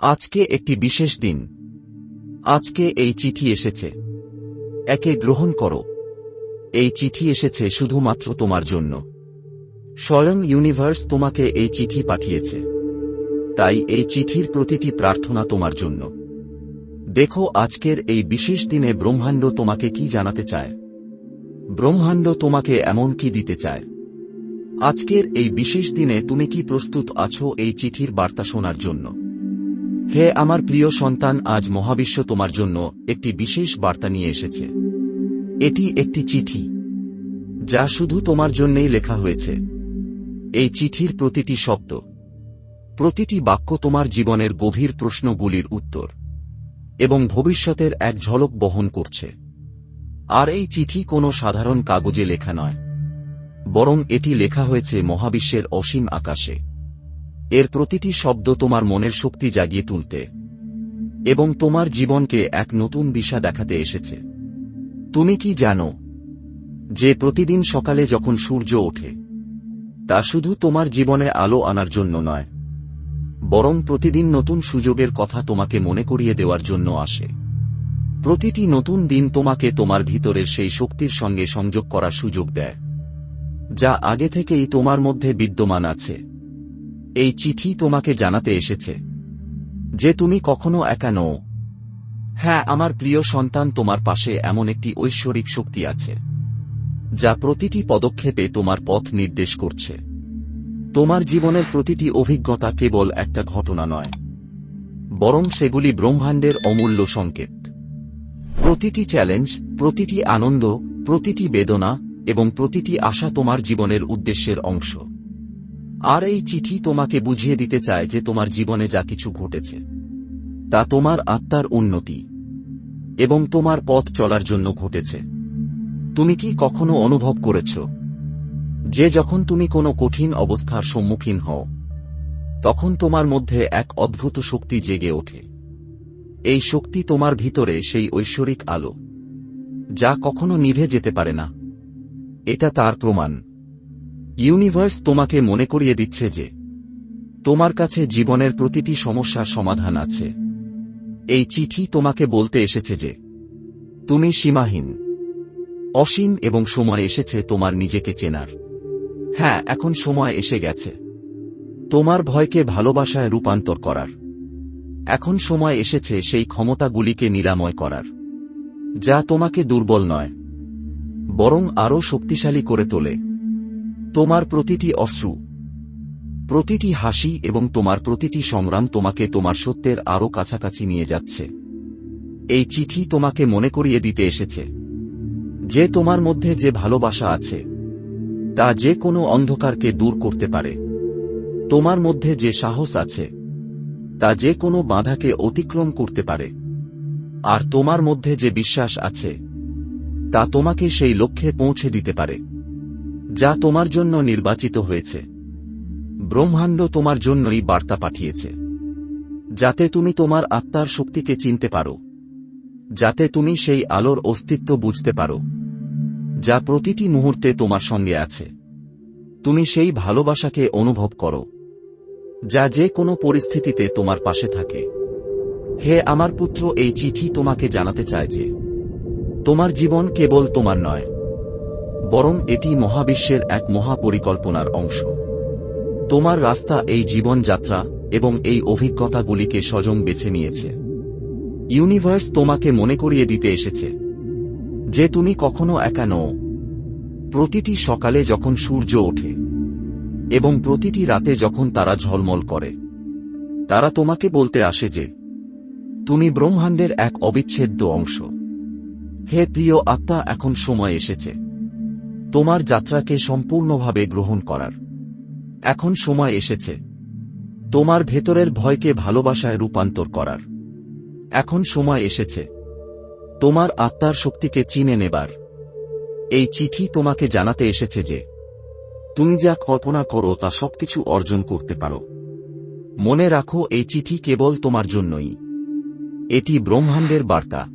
আজকে একটি বিশেষ দিন। আজকে এই চিঠি এসেছে। একে গ্রহণ করো। এই চিঠি এসেছে শুধুমাত্র তোমার জন্য। স্বয়ং ইউনিভার্স তোমাকে এই চিঠি পাঠিয়েছে। তাই এই চিঠির প্রতিটি প্রার্থনা তোমার জন্য। দেখো আজকের এই বিশেষ দিনে ব্রহ্মাণ্ড তোমাকে কি জানাতে চায়। ব্রহ্মাণ্ড তোমাকে এমন কি দিতে চায়। আজকের এই বিশেষ দিনে তুমি কি প্রস্তুত আছো এই চিঠির বার্তা শোনার জন্য। হে আমার প্রিয় সন্তান, আজ মহাবিশ্ব তোমার জন্য একটি বিশেষ বার্তা নিয়ে এসেছে। এটি একটি চিঠি, যা শুধু তোমার জন্যেই লেখা হয়েছে। এই চিঠির প্রতিটি শব্দ, প্রতিটি বাক্য তোমার জীবনের গভীর প্রশ্নগুলির উত্তর এবং ভবিষ্যতের এক ঝলক বহন করছে। আর এই চিঠি কোনো সাধারণ কাগজে লেখা নয়, বরং এটি লেখা হয়েছে মহাবিশ্বের অসীম আকাশে। এর প্রতিটি শব্দ তোমার মনের শক্তি জাগিয়ে তুলতে এবং তোমার জীবনকে এক নতুন দিশা দেখাতে এসেছে। তুমি কি জানো যে প্রতিদিন সকালে যখন সূর্য ওঠে, তা শুধু তোমার জীবনে আলো আনার জন্য নয়, বরং প্রতিদিন নতুন সুযোগের কথা তোমাকে মনে করিয়ে দেওয়ার জন্য আসে। প্রতিটি নতুন দিন তোমাকে তোমার ভিতরের সেই শক্তির সঙ্গে সংযোগ করার সুযোগ দেয়, যা আগে থেকেই তোমার মধ্যে বিদ্যমান আছে। এই চিঠি তোমাকে জানাতে এসেছে। যে তুমি কখনো একা নও। হ্যাঁ আমার প্রিয় সন্তান, তোমার পাশে এমন একটি ঐশ্বরিক শক্তি আছে, যা প্রতিটি পদক্ষেপে তোমার পথ নির্দেশ করছে। তোমার জীবনের প্রতিটি অভিজ্ঞতা কেবল একটা ঘটনা নয়, বরং সেগুলি ব্রহ্মাণ্ডের অমূল্য সংকেত। প্রতিটি চ্যালেঞ্জ, প্রতিটি আনন্দ, প্রতিটি বেদনা এবং প্রতিটি আশা তোমার জীবনের উদ্দেশ্যের অংশ। আর এই চিঠি তোমাকে বুঝিয়ে দিতে চায় যে তোমার জীবনে যা কিছু ঘটেছে, তা তোমার আত্মার উন্নতি এবং তোমার পথ চলার জন্য ঘটেছে। তুমি কি কখনো অনুভব করেছ যে যখন তুমি কোনো কঠিন অবস্থার সম্মুখীন হও, তখন তোমার মধ্যে এক অদ্ভুত শক্তি জেগে ওঠে? এই শক্তি তোমার ভিতরে সেই ঐশ্বরিক আলো, যা কখনো নিভে যেতে পারে না। এটা তার প্রমাণ। ইউনিভার্স তোমাকে মনে করিয়ে দিচ্ছে যে, তোমার কাছে জীবনের প্রতিটি সমস্যার সমাধান আছে। এই চিঠি তোমাকে বলতে এসেছে যে, তুমি সীমাহীন। অসীম এবং সময় এসেছে তোমার নিজেকে চেনার। হ্যাঁ এখন সময় এসে গেছে। তোমার ভয়কে ভালোবাসায় রূপান্তর করার। এখন সময় এসেছে সেই ক্ষমতাগুলিকে নিরাময় করার। যা তোমাকে দুর্বল নয়, বরং আরও শক্তিশালী করে তোলে। তোমার প্রতিটি অশ্রু, প্রতিটি হাসি এবং তোমার প্রতিটি সংগ্রাম তোমাকে তোমার সত্যের আরও কাছাকাছি নিয়ে যাচ্ছে। এই চিঠি তোমাকে মনে করিয়ে দিতে এসেছে। যে তোমার মধ্যে যে ভালোবাসা আছে, তা যে কোনো অন্ধকারকে দূর করতে পারে। তোমার মধ্যে যে সাহস আছে, তা যে কোনো বাধাকে অতিক্রম করতে পারে। আর তোমার মধ্যে যে বিশ্বাস আছে, তা তোমাকে সেই লক্ষ্যে পৌঁছে দিতে পারে। যা তোমার জন্য নির্বাচিত হয়েছে। ব্রহ্মাণ্ড তোমার জন্যই বার্তা পাঠিয়েছে। যাতে তুমি তোমার আত্মার শক্তিকে চিনতে পারো। যাতে তুমি সেই আলোর অস্তিত্ব বুঝতে পারো। যা প্রতিটি মুহূর্তে তোমার সঙ্গে আছে। তুমি সেই ভালোবাসাকে অনুভব করো। যা যে কোনো পরিস্থিতিতে তোমার পাশে থাকে। হে আমার পুত্র, এই চিঠি তোমাকে জানাতে চায় যে, তোমার জীবন কেবল তোমার নয়। বরং এটি মহাবিশ্বের এক মহাপরিকল্পনার অংশ। তোমার রাস্তা এই জীবনযাত্রা এবং এই অভিজ্ঞতাগুলিকে স্বজন বেছে নিয়েছে। ইউনিভার্স তোমাকে মনে করিয়ে দিতে এসেছে যে তুমি কখনো একা নও। প্রতিটি সকালে যখন সূর্য ওঠে এবং প্রতিটি রাতে যখন তারা ঝলমল করে, তারা তোমাকে বলতে আসে যে, তুমি ব্রহ্মাণ্ডের এক অবিচ্ছেদ্য অংশ। হে প্রিয় আত্মা, এখন সময় এসেছে। তোমার যাত্রাকে সম্পূর্ণভাবে গ্রহণ করার। এখন সময় এসেছে। তোমার ভেতরের ভয়কে ভালোবাসায় রূপান্তর করার। এখন সময় এসেছে। তোমার আত্মার শক্তিকে চিনে নেবার। এই চিঠি তোমাকে জানাতে এসেছে যে, তুমি যা কল্পনা করো তা সবকিছু অর্জন করতে পারো। মনে রাখো, এই চিঠি কেবল তোমার জন্যই। এটি ব্রহ্মাণ্ডের বার্তা,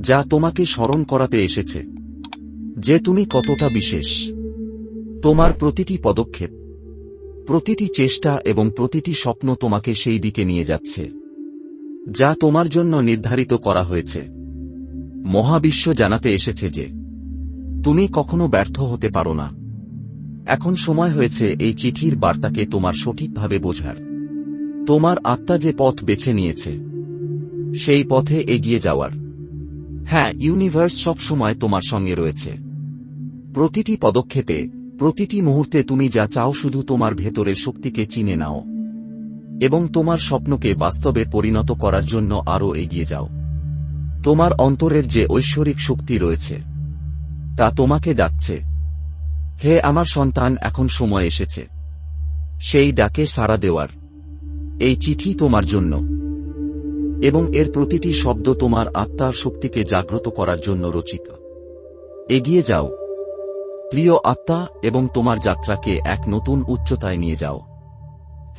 যা তোমাকে স্মরণ করাতে এসেছে। যে তুমি কতটা বিশেষ। তোমার প্রতিটি পদক্ষেপ, প্রতিটি চেষ্টা এবং প্রতিটি স্বপ্ন তোমাকে সেই দিকে নিয়ে যাচ্ছে, যা তোমার জন্য নির্ধারিত করা হয়েছে। মহাবিশ্ব জানাতে এসেছে যে, তুমি কখনো ব্যর্থ হতে পারো না। এখন সময় হয়েছে এই চিঠির বার্তাকে তোমার সঠিকভাবে বোঝার। তোমার আত্মা যে পথ বেছে নিয়েছে, সেই পথে এগিয়ে যাওয়ার। হ্যাঁ ইউনিভার্স সবসময় তোমার সঙ্গে রয়েছে। প্রতিটি পদক্ষেপে, প্রতিটি মুহূর্তে তুমি যা চাও শুধু তোমার ভেতরের শক্তিকে চিনে নাও এবং তোমার স্বপ্নকে বাস্তবে পরিণত করার জন্য আরও এগিয়ে যাও। তোমার অন্তরের যে ঐশ্বরিক শক্তি রয়েছে, তা তোমাকে ডাকছে। হে আমার সন্তান, এখন সময় এসেছে। সেই ডাকে সাড়া দেওয়ার এই চিঠি তোমার জন্য এবং এর প্রতিটি শব্দ তোমার আত্মার শক্তিকে জাগ্রত করার জন্য রচিত। এগিয়ে যাও। প্রিয় আত্মা এবং তোমার যাত্রাকে এক নতুন উচ্চতায় নিয়ে যাও।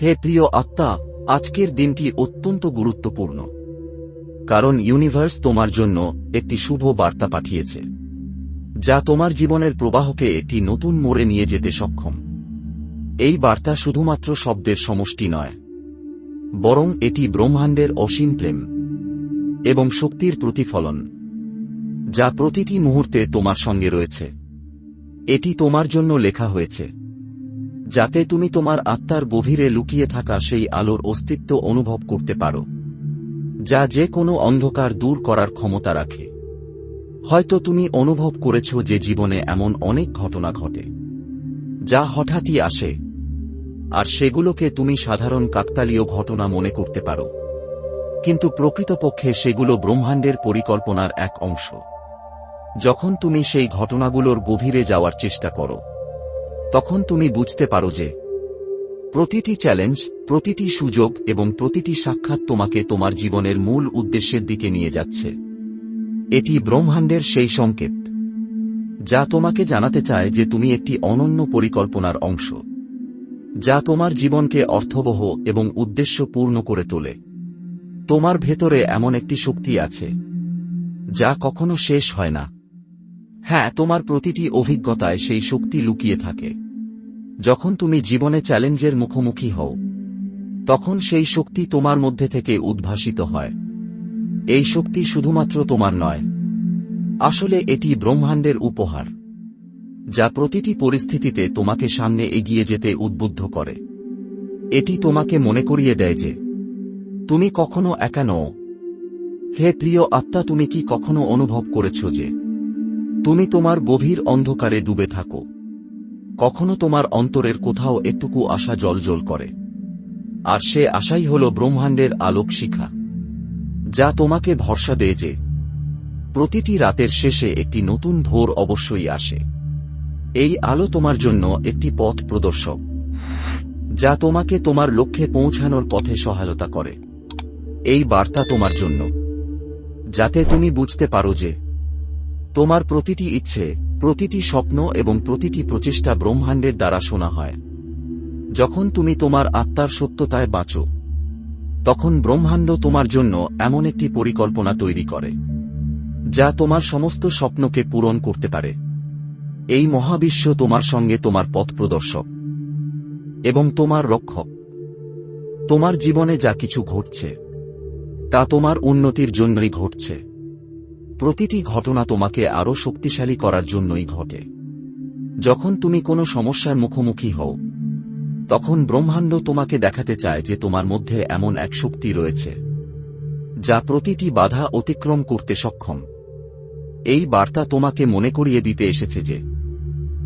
হে প্রিয় আত্মা, আজকের দিনটি অত্যন্ত গুরুত্বপূর্ণ। কারণ ইউনিভার্স তোমার জন্য একটি শুভ বার্তা পাঠিয়েছে, যা তোমার জীবনের প্রবাহকে একটি নতুন মোড়ে নিয়ে যেতে সক্ষম। এই বার্তা শুধুমাত্র শব্দের সমষ্টি নয়, বরং এটি ব্রহ্মাণ্ডের অসীম প্রেম এবং শক্তির প্রতিফলন, যা প্রতিটি মুহূর্তে তোমার সঙ্গে রয়েছে। এটি তোমার জন্য লেখা হয়েছে। যাতে তুমি তোমার আত্মার গভীরে লুকিয়ে থাকা সেই আলোর অস্তিত্ব অনুভব করতে পারো, যা যে কোনো অন্ধকার দূর করার ক্ষমতা রাখে। হয়তো তুমি অনুভব করেছ যে জীবনে এমন অনেক ঘটনা ঘটে, যা হঠাৎই আসে, আর সেগুলোকে তুমি সাধারণ কাকতালীয় ঘটনা মনে করতে পারো। কিন্তু প্রকৃতপক্ষে সেগুলো ব্রহ্মাণ্ডের পরিকল্পনার এক অংশ। যখন তুমি সেই ঘটনাগুলোর গভীরে যাওয়ার চেষ্টা করো, তখন তুমি বুঝতে পারো যে প্রতিটি চ্যালেঞ্জ, প্রতিটি সুযোগ এবং প্রতিটি সাক্ষাৎ তোমাকে তোমার জীবনের মূল উদ্দেশ্যের দিকে নিয়ে যাচ্ছে। এটি ব্রহ্মাণ্ডের সেই সংকেত, যা তোমাকে জানাতে চায় যে তুমি একটি অনন্য পরিকল্পনার অংশ, যা তোমার জীবনকে অর্থবহ এবং উদ্দেশ্যপূর্ণ করে তোলে। তোমার ভেতরে এমন একটি শক্তি আছে, যা কখনো শেষ হয় না। হ্যাঁ তোমার প্রতিটি অভিজ্ঞতায় সেই শক্তি লুকিয়ে থাকে। যখন তুমি জীবনে চ্যালেঞ্জের মুখোমুখি হও, তখন সেই শক্তি তোমার মধ্যে থেকে উদ্ভাসিত হয়। এই শক্তি শুধুমাত্র তোমার নয়, আসলে এটি ব্রহ্মাণ্ডের উপহার, যা প্রতিটি পরিস্থিতিতে তোমাকে সামনে এগিয়ে যেতে উদ্বুদ্ধ করে। এটি তোমাকে মনে করিয়ে দেয় যে, তুমি কখনো একা নও। হে প্রিয় আত্মা, তুমি কি কখনো অনুভব করেছ যে তুমি তোমার গভীর অন্ধকারে ডুবে থাকো। কখনো তোমার অন্তরের কোথাও একটুকু আশা জলজল করে। আর সে আশাই হল ব্রহ্মাণ্ডের আলোক শিখা, যা তোমাকে ভরসা দেয় যে প্রতিটি রাতের শেষে একটি নতুন ভোর অবশ্যই আসে। এই আলো তোমার জন্য একটি পথ প্রদর্শক, যা তোমাকে তোমার লক্ষ্যে পৌঁছানোর পথে সহায়তা করে। এই বার্তা তোমার জন্য, যাতে তুমি বুঝতে পারো যে তোমার প্রতিটি ইচ্ছে, প্রতিটি স্বপ্ন এবং প্রতিটি প্রচেষ্টা ব্রহ্মাণ্ডের দ্বারা শোনা হয়। যখন তুমি তোমার আত্মার সত্যতায় বাঁচো, তখন ব্রহ্মাণ্ড তোমার জন্য এমন একটি পরিকল্পনা তৈরি করে, যা তোমার সমস্ত স্বপ্নকে পূরণ করতে পারে। এই মহাবিশ্ব তোমার সঙ্গে তোমার পথ প্রদর্শক এবং তোমার রক্ষক। তোমার জীবনে যা কিছু ঘটছে, তা তোমার উন্নতির জন্যই ঘটছে। প্রতিটি ঘটনা তোমাকে আরও শক্তিশালী করার জন্যই ঘটে। যখন তুমি কোনো সমস্যার মুখোমুখি হও, তখন ব্রহ্মাণ্ড তোমাকে দেখাতে চায় যে তোমার মধ্যে এমন এক শক্তি রয়েছে, যা প্রতিটি বাধা অতিক্রম করতে সক্ষম। এই বার্তা তোমাকে মনে করিয়ে দিতে এসেছে যে,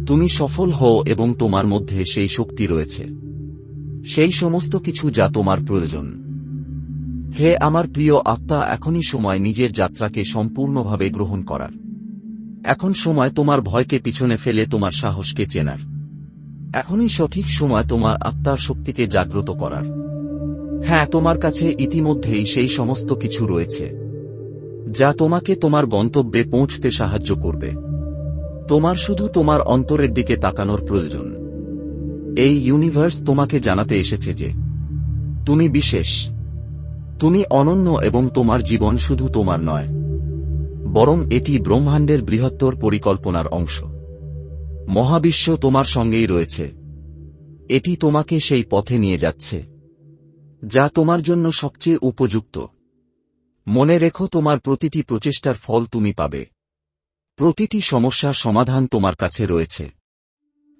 তুমি সফল হও এবং তোমার মধ্যে সেই শক্তি রয়েছে। সেই সমস্ত কিছু যা তোমার প্রয়োজন। হে আমার প্রিয় আত্মা, এখনই সময় নিজের যাত্রাকে সম্পূর্ণভাবে গ্রহণ করার। এখন সময় তোমার ভয়কে পিছনে ফেলে তোমার সাহসকে চেনার। এখনই সঠিক সময় তোমার আত্মার শক্তিকে জাগ্রত করার। হ্যাঁ তোমার কাছে ইতিমধ্যেই সেই সমস্ত কিছু রয়েছে, যা তোমাকে তোমার গন্তব্যে পৌঁছতে সাহায্য করবে। তোমার শুধু তোমার অন্তরের দিকে তাকানোর প্রয়োজন। এই ইউনিভার্স তোমাকে জানাতে এসেছে যে, তুমি বিশেষ। তুমি অনন্য এবং তোমার জীবন শুধু তোমার নয়, বরং এটি ব্রহ্মাণ্ডের বৃহত্তর পরিকল্পনার অংশ। মহাবিশ্ব তোমার সঙ্গেই রয়েছে। এটি তোমাকে সেই পথে নিয়ে যাচ্ছে, যা তোমার জন্য সবচেয়ে উপযুক্ত। মনে রেখো তোমার প্রতিটি প্রচেষ্টার ফল তুমি পাবে। প্রতিটি সমস্যার সমাধান তোমার কাছে রয়েছে,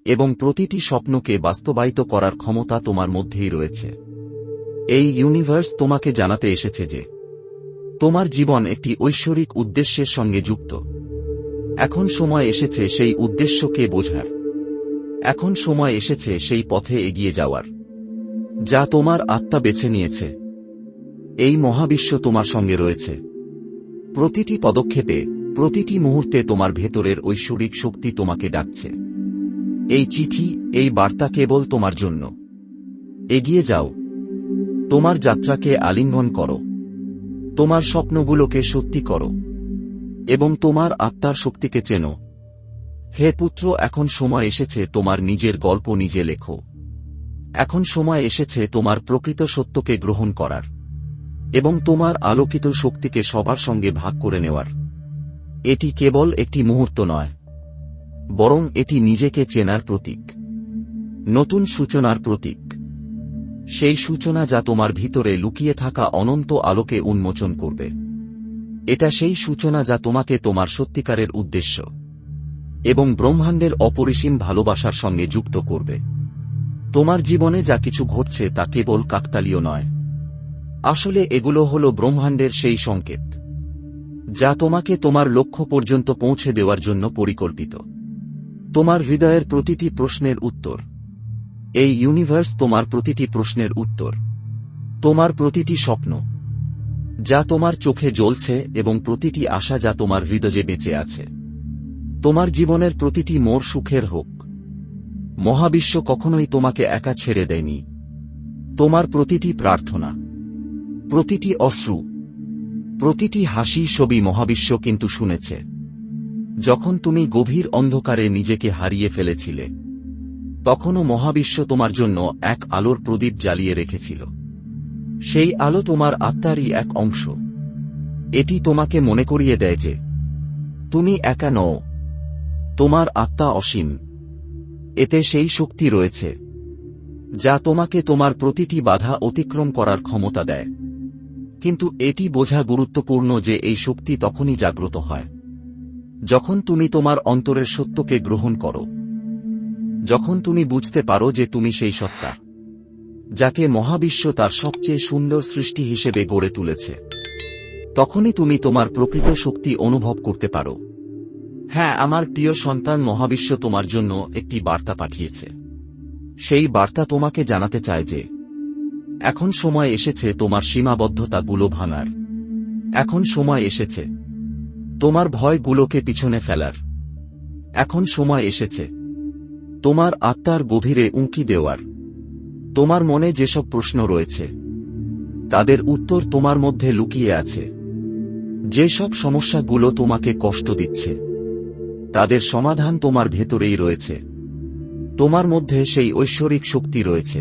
এবং প্রতিটি স্বপ্নকে বাস্তবায়িত করার ক্ষমতা তোমার মধ্যেই রয়েছে। এই ইউনিভার্স তোমাকে জানাতে এসেছে যে, তোমার জীবন একটি ঐশ্বরিক উদ্দেশ্যের সঙ্গে যুক্ত। এখন সময় এসেছে সেই উদ্দেশ্যকে বোঝার। এখন সময় এসেছে সেই পথে এগিয়ে যাওয়ার। যা তোমার আত্মা বেছে নিয়েছে। এই মহাবিশ্ব তোমার সঙ্গে রয়েছে। প্রতিটি পদক্ষেপে, প্রতিটি মুহূর্তে তোমার ভেতরের ঐশ্বরিক শক্তি তোমাকে ডাকছে। এই চিঠি, এই বার্তা কেবল তোমার জন্য। এগিয়ে যাও। তোমার যাত্রাকে আলিঙ্গন করো। তোমার স্বপ্নগুলোকে সত্যি করো। এবং তোমার আত্মার শক্তিকে চেনো। হে পুত্র, এখন সময় এসেছে তোমার নিজের গল্প নিজে লেখো। এখন সময় এসেছে তোমার প্রকৃত সত্যকে গ্রহণ করার। এবং তোমার আলোকিত শক্তিকে সবার সঙ্গে ভাগ করে নেওয়ার। এটি কেবল একটি মুহূর্ত নয়, বরং এটি নিজেকে চেনার প্রতীক, নতুন সূচনার প্রতীক। সেই সূচনা যা তোমার ভিতরে লুকিয়ে থাকা অনন্ত আলোকে উন্মোচন করবে। এটা সেই সূচনা যা তোমাকে তোমার সত্যিকারের উদ্দেশ্য এবং ব্রহ্মাণ্ডের অপরিসীম ভালোবাসার সঙ্গে যুক্ত করবে। তোমার জীবনে যা কিছু ঘটছে তা কেবল কাকতালীয় নয়। আসলে এগুলো হল ব্রহ্মাণ্ডের সেই সংকেত, যা তোমাকে তোমার লক্ষ্য পর্যন্ত পৌঁছে দেওয়ার জন্য পরিকল্পিত। তোমার হৃদয়ের প্রতিটি প্রশ্নের উত্তর এই ইউনিভার্স তোমার প্রতিটি প্রশ্নের উত্তর। তোমার প্রতিটি স্বপ্ন। যা তোমার চোখে জ্বলছে এবং প্রতিটি আশা যা তোমার হৃদয়ে বেঁচে আছে। তোমার জীবনের প্রতিটি মোর সুখের হোক। মহাবিশ্ব কখনোই তোমাকে একা ছেড়ে দেয়নি। তোমার প্রতিটি প্রার্থনা। প্রতিটি অশ্রু। প্রতিটি হাসি ছবি মহাবিশ্ব কিন্তু শুনেছে। যখন তুমি গভীর অন্ধকারে নিজেকে হারিয়ে ফেলেছিলে তখনও মহাবিশ্ব তোমার জন্য এক আলোর প্রদীপ জ্বালিয়ে রেখেছিল। সেই আলো তোমার আত্মারই এক অংশ। এটি তোমাকে মনে করিয়ে দেয় যে, তুমি একা নও। তোমার আত্মা অসীম। এতে সেই শক্তি রয়েছে, যা তোমাকে তোমার প্রতিটি বাধা অতিক্রম করার ক্ষমতা দেয়। কিন্তু এটি বোঝা গুরুত্বপূর্ণ যে এই শক্তি তখনই জাগ্রত হয়। যখন তুমি তোমার অন্তরের সত্যকে গ্রহণ করো যখন তুমি বুঝতে পারো যে তুমি সেই সত্তা, যাকে মহাবিশ্ব তার সবচেয়ে সুন্দর সৃষ্টি হিসেবে গড়ে তুলেছে, তখনই তুমি তোমার প্রকৃত শক্তি অনুভব করতে পারো। হ্যাঁ আমার প্রিয় সন্তান, মহাবিশ্ব তোমার জন্য একটি বার্তা পাঠিয়েছে। সেই বার্তা তোমাকে জানাতে চায় যে, এখন সময় এসেছে তোমার সীমাবদ্ধতাগুলো ভাঙার। এখন সময় এসেছে। তোমার ভয়গুলোকে পিছনে ফেলার। এখন সময় এসেছে। তোমার আত্মার গভীরে উঁকি দেওয়ার। তোমার মনে যেসব প্রশ্ন রয়েছে, তাদের উত্তর তোমার মধ্যে লুকিয়ে আছে। যেসব সমস্যাগুলো তোমাকে কষ্ট দিচ্ছে, তাদের সমাধান তোমার ভেতরেই রয়েছে। তোমার মধ্যে সেই ঐশ্বরিক শক্তি রয়েছে,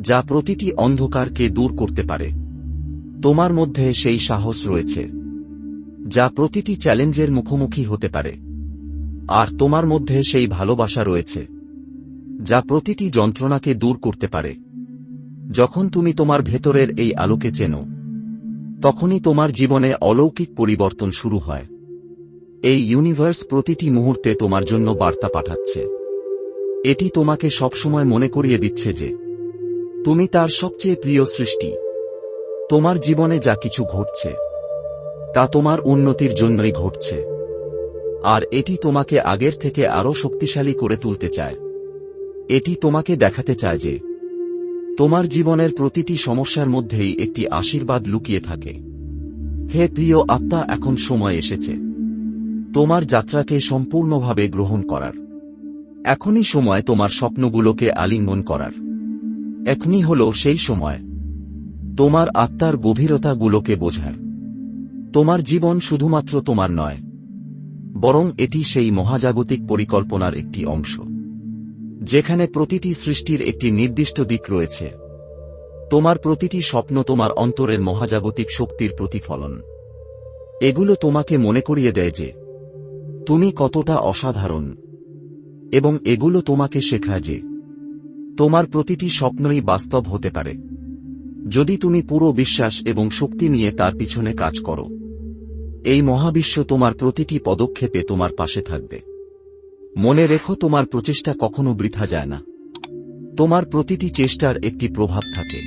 যা প্রতিটি অন্ধকারকে দূর করতে পারে। তোমার মধ্যে সেই সাহস রয়েছে, যা প্রতিটি চ্যালেঞ্জের মুখোমুখি হতে পারে। আর তোমার মধ্যে সেই ভালোবাসা রয়েছে, যা প্রতিটি যন্ত্রণাকে দূর করতে পারে। যখন তুমি তোমার ভেতরের এই আলোকে চেনো, তখনই তোমার জীবনে অলৌকিক পরিবর্তন শুরু হয়। এই ইউনিভার্স প্রতিটি মুহূর্তে তোমার জন্য বার্তা পাঠাচ্ছে। এটি তোমাকে সবসময় মনে করিয়ে দিচ্ছে যে, তুমি তার সবচেয়ে প্রিয় সৃষ্টি। তোমার জীবনে যা কিছু ঘটছে, তা তোমার উন্নতির জন্যই ঘটছে। আর এটি তোমাকে আগের থেকে আরও শক্তিশালী করে তুলতে চায়। এটি তোমাকে দেখাতে চায় যে তোমার জীবনের প্রতিটি সমস্যার মধ্যেই একটি আশীর্বাদ লুকিয়ে থাকে। হে প্রিয় আত্মা, এখন সময় এসেছে। তোমার যাত্রাকে সম্পূর্ণভাবে গ্রহণ করার। এখনই সময় তোমার স্বপ্নগুলোকে আলিঙ্গন করার। এখনই হল সেই সময়। তোমার আত্মার গভীরতাগুলোকে বোঝার। তোমার জীবন শুধুমাত্র তোমার নয় বরং এটি সেই মহাজাগতিক পরিকল্পনার একটি অংশ। যেখানে প্রতিটি সৃষ্টির একটি নির্দিষ্ট দিক রয়েছে। তোমার প্রতিটি স্বপ্ন তোমার অন্তরের মহাজাগতিক শক্তির প্রতিফলন। এগুলো তোমাকে মনে করিয়ে দেয় যে, তুমি কতটা অসাধারণ। এবং এগুলো তোমাকে শেখায় যে, তোমার প্রতিটি স্বপ্নই বাস্তব হতে পারে। যদি তুমি পুরো বিশ্বাস এবং শক্তি নিয়ে তার পিছনে কাজ করো। এই মহাবিশ্ব তোমার প্রতিটি পদক্ষেপে তোমার পাশে থাকবে। মনে রেখো, তোমার প্রচেষ্টা কখনো বৃথা যায় না। তোমার প্রতিটি চেষ্টার একটি প্রভাব থাকে।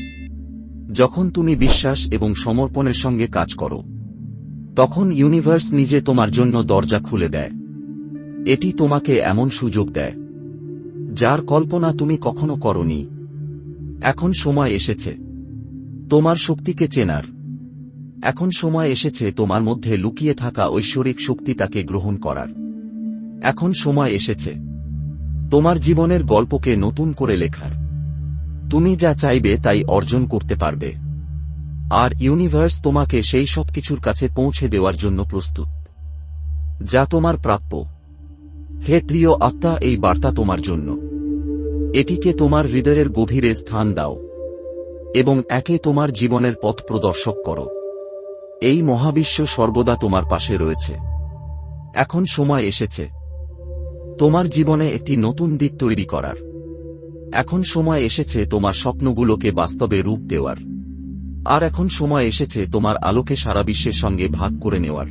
যখন তুমি বিশ্বাস এবং সমর্পণের সঙ্গে কাজ করো, তখন ইউনিভার্স নিজে তোমার জন্য দরজা খুলে দেয়। এটি তোমাকে এমন সুযোগ দেয়, যার কল্পনা তুমি কখনো করনি। এখন সময় এসেছে। তোমার শক্তিকে চেনার। এখন সময় এসেছে তোমার মধ্যে লুকিয়ে থাকা ঐশ্বরিক শক্তি তাকে গ্রহণ করার। এখন সময় এসেছে। তোমার জীবনের গল্পকে নতুন করে লেখার। তুমি যা চাইবে তাই অর্জন করতে পারবে। আর ইউনিভার্স তোমাকে সেই সব কিছুর কাছে পৌঁছে দেওয়ার জন্য প্রস্তুত। যা তোমার প্রাপ্য। হে প্রিয় আত্মা, এই বার্তা তোমার জন্য। এটিকে তোমার হৃদয়ের গভীরে স্থান দাও। এবং একে তোমার জীবনের পথ প্রদর্শক করো। এই মহাবিশ্ব সর্বদা তোমার পাশে রয়েছে। এখন সময় এসেছে। তোমার জীবনে একটি নতুন দিক তৈরি করার। এখন সময় এসেছে তোমার স্বপ্নগুলোকে বাস্তবে রূপ দেওয়ার। আর এখন সময় এসেছে তোমার আলোকে সারা বিশ্বের সঙ্গে ভাগ করে নেওয়ার।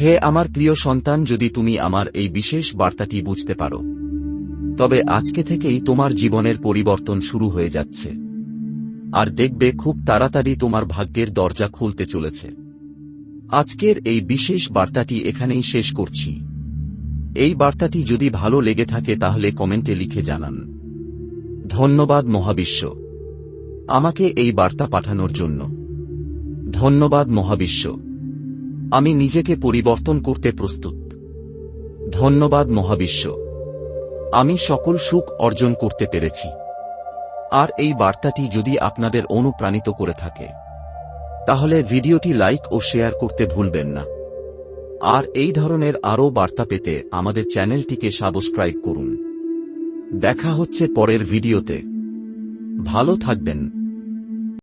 হে আমার প্রিয় সন্তান, যদি তুমি আমার এই বিশেষ বার্তাটি বুঝতে পারো। তবে আজকে থেকেই তোমার জীবনের পরিবর্তন শুরু হয়ে যাচ্ছে। আর দেখবে খুব তাড়াতাড়ি তোমার ভাগ্যের দরজা খুলতে চলেছে। আজকের এই বিশেষ বার্তাটি এখানেই শেষ করছি। এই বার্তাটি যদি ভালো লেগে থাকে তাহলে কমেন্টে লিখে জানান। ধন্যবাদ মহাবিশ্ব। আমাকে এই বার্তা পাঠানোর জন্য। ধন্যবাদ মহাবিশ্ব। আমি নিজেকে পরিবর্তন করতে প্রস্তুত। ধন্যবাদ মহাবিশ্ব। আমি সকল সুখ অর্জন করতে পেরেছি। আর এই বার্তাটি যদি আপনাদের অনুপ্রাণিত করে থাকে, তাহলে ভিডিওটি লাইক ও শেয়ার করতে ভুলবেন না। আর এই ধরনের আরও বার্তা পেতে আমাদের চ্যানেলটিকে সাবস্ক্রাইব করুন। দেখা হচ্ছে পরের ভিডিওতে। ভালো থাকবেন।